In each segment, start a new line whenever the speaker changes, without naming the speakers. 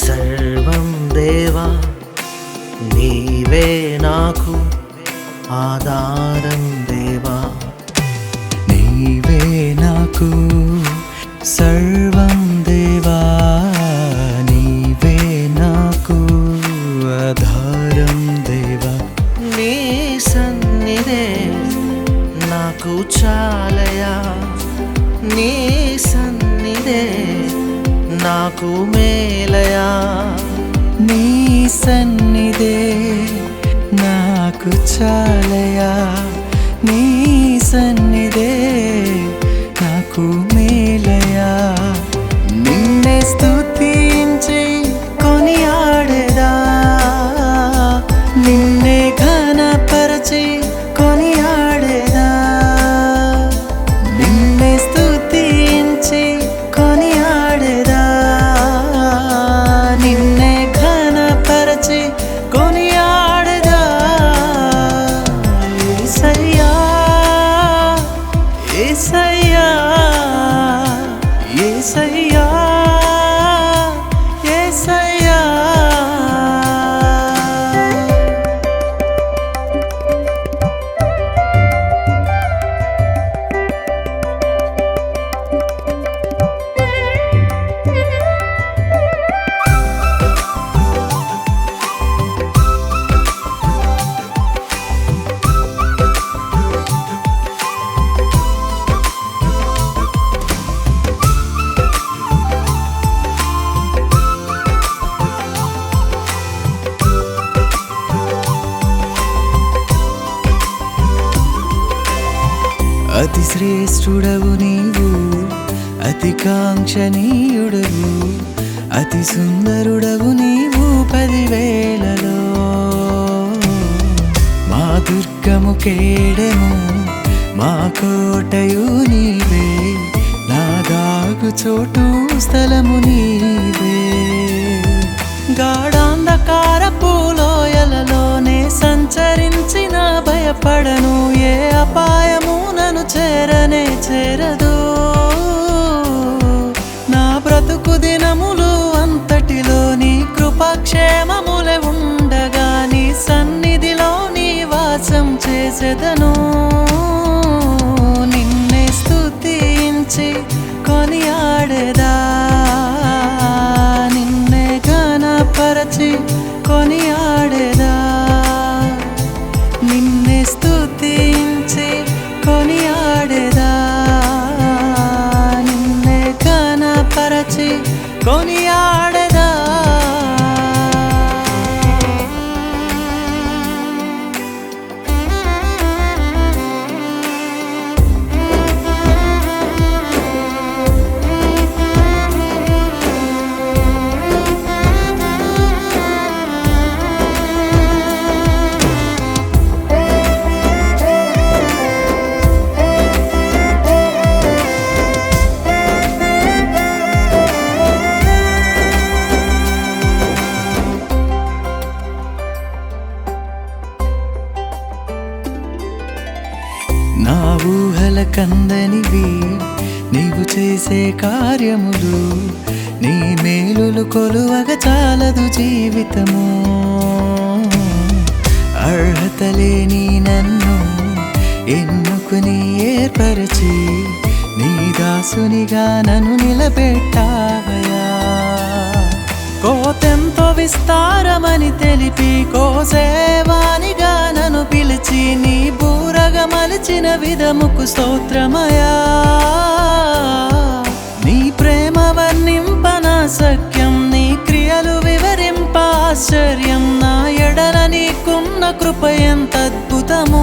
సర్వం దేవా నీవే నాకు ఆధారం దేవా. నీవే నాకు సర్వం దేవా నీవే నాకు ఆధారం దేవా. నీ సన్నిధే నాకు చాలయా నీ సన్నిధే నాకు మే నీ సన్నిధే నాకు చాలయా నీ సన్నిధే. ஏசையா శ్రేష్ఠుడవు నీవు అతి కాంక్షణీయుడవు అతి సుందరుడవు నీవు పదివేలలో. మా దుర్గము కేడము మా కోటయు నీవే నా దాగు చోటు స్థలము నీవే. గాఢాంధకార పూలోయలలోనే సంచరించిన భయపడను ఏ అపాయము నన్ను చేరనే. చేరదు. నా బ్రతుకు దినములు అంతటిలో నీ కృపాక్షేమములే ఉండగా నీ సన్నిధిలో నీ వాసం చేసేదను. నిన్నే స్తుతించి కొనియాడేదా కొనియాడేదా చేసే కార్యములు నీ మేలులు కొలువగ చాలదు జీవితము. అర్హత లేని నన్ను ఎన్నుకుని ఏర్పరిచి నీ దాసునిగా నన్ను నిలబెట్టావయా కోతెంతో విస్తారమని తెలిపి కోసేవానిగా నన్ను పిలిచి నీ బూరగ మలిచిన విధముకు స్తోత్రమయా కృప ఎంత అద్భుతమో.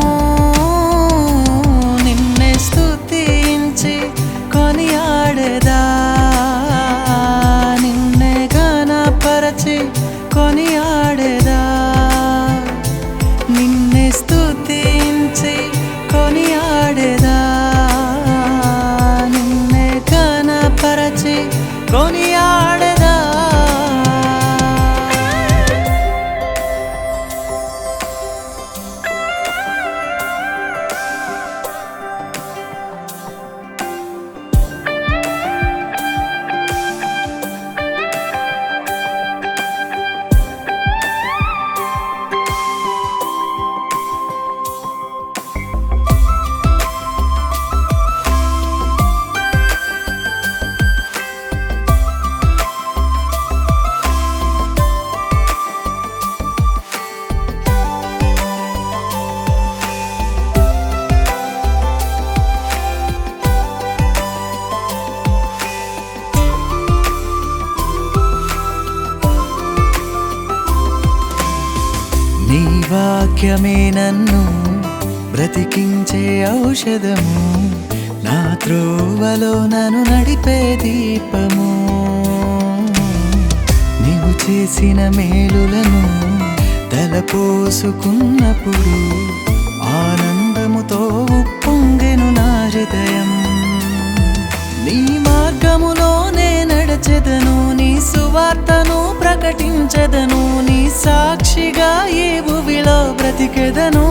వాక్యమే నన్ను బ్రతికించే ఔషధము. నా త్రోవలో నన్ను నడిపే దీపము. నీవు చేసిన మేలులను తలపోసుకున్నప్పుడు ఆనందముతో ఉప్పొంగెను నా హృదయం. నీ మార్గములోనే నడచెదను నీ సువార్తను ప్రకటించదను నీ సాక్షిగా ఈ బ్రతికెదను?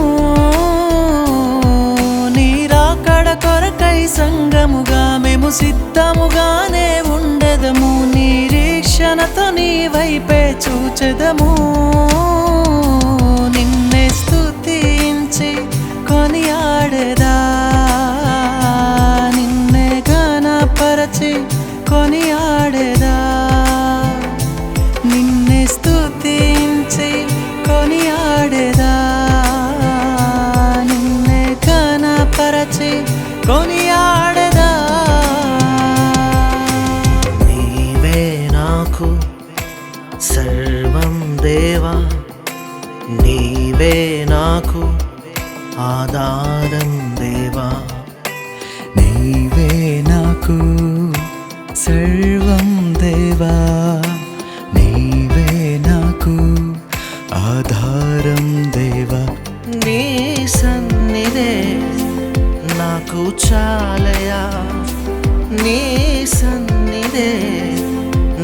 నీరాకడ కొరకై సంగముగా మేము సిద్ధముగానే ఉండెదము. నిరీక్షణతో నీ వైపే చూచెదము. నిన్న గణపరచి కొనియాడెదా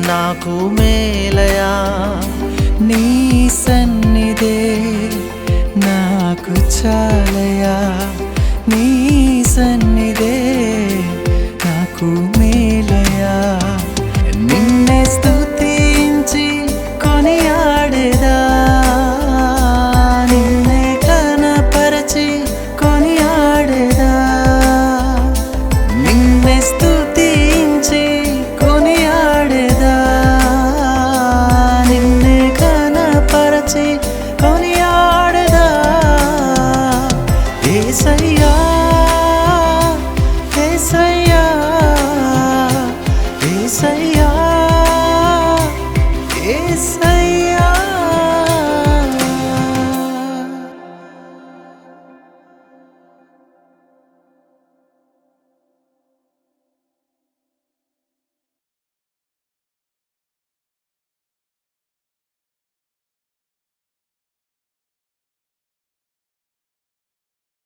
నాకు
మేలయా?
నీ సన్నిధే నాకు చాలయా? నీ సన్నిధే నాకు మేలయా?
party. Pony